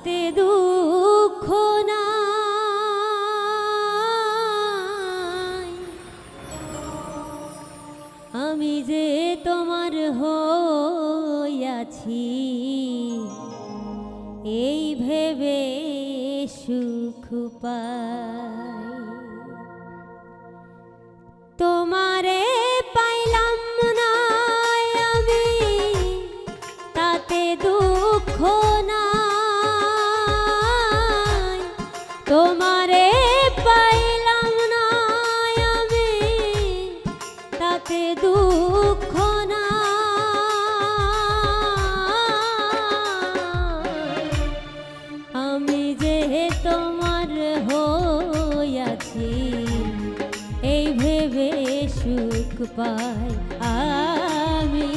তাতে দুঃখ নাই। আমি যে তোমার হইয়াছি এই ভেবে সুখ পাই। তোমারে আছি এই ভেবে সুখ পাই আমি।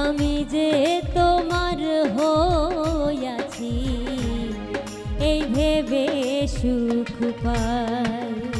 আমি যে তোমার হইয়াছি এই ভেবে সুখ পাই।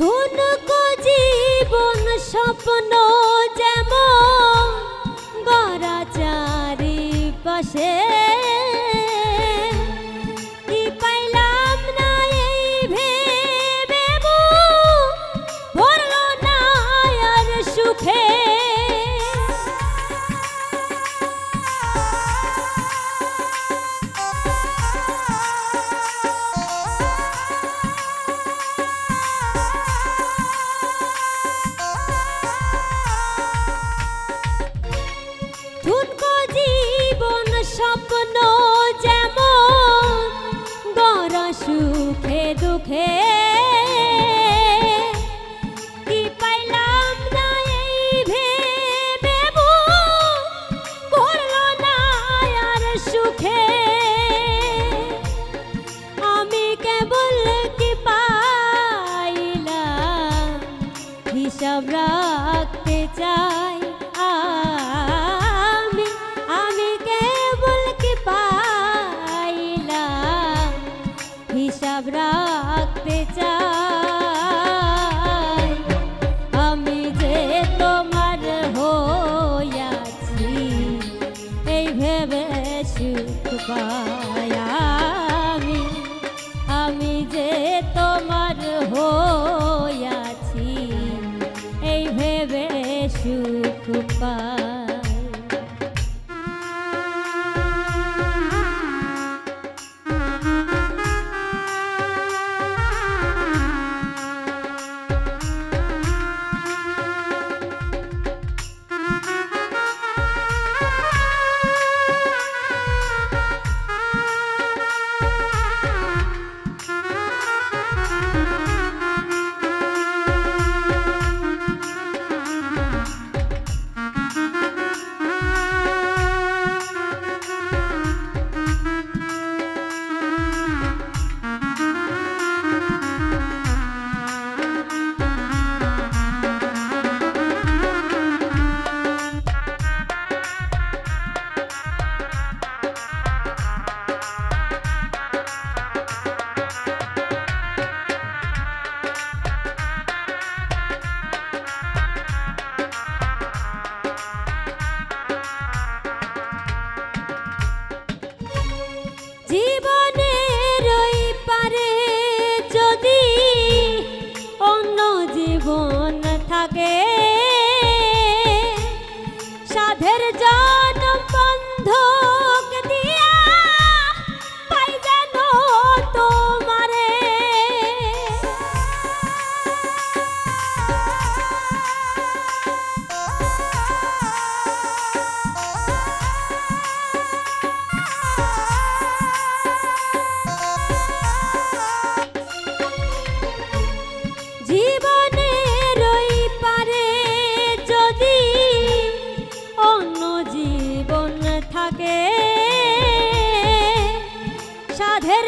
ধনুক জীবন স্বপ্ন যেমন গড়া চারি পাশে Hey!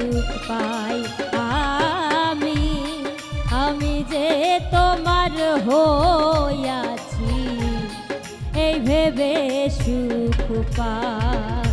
সুখ পাই। আমি আমি যে তোমার হইয়াছি এই ভেবে সুখ পাই।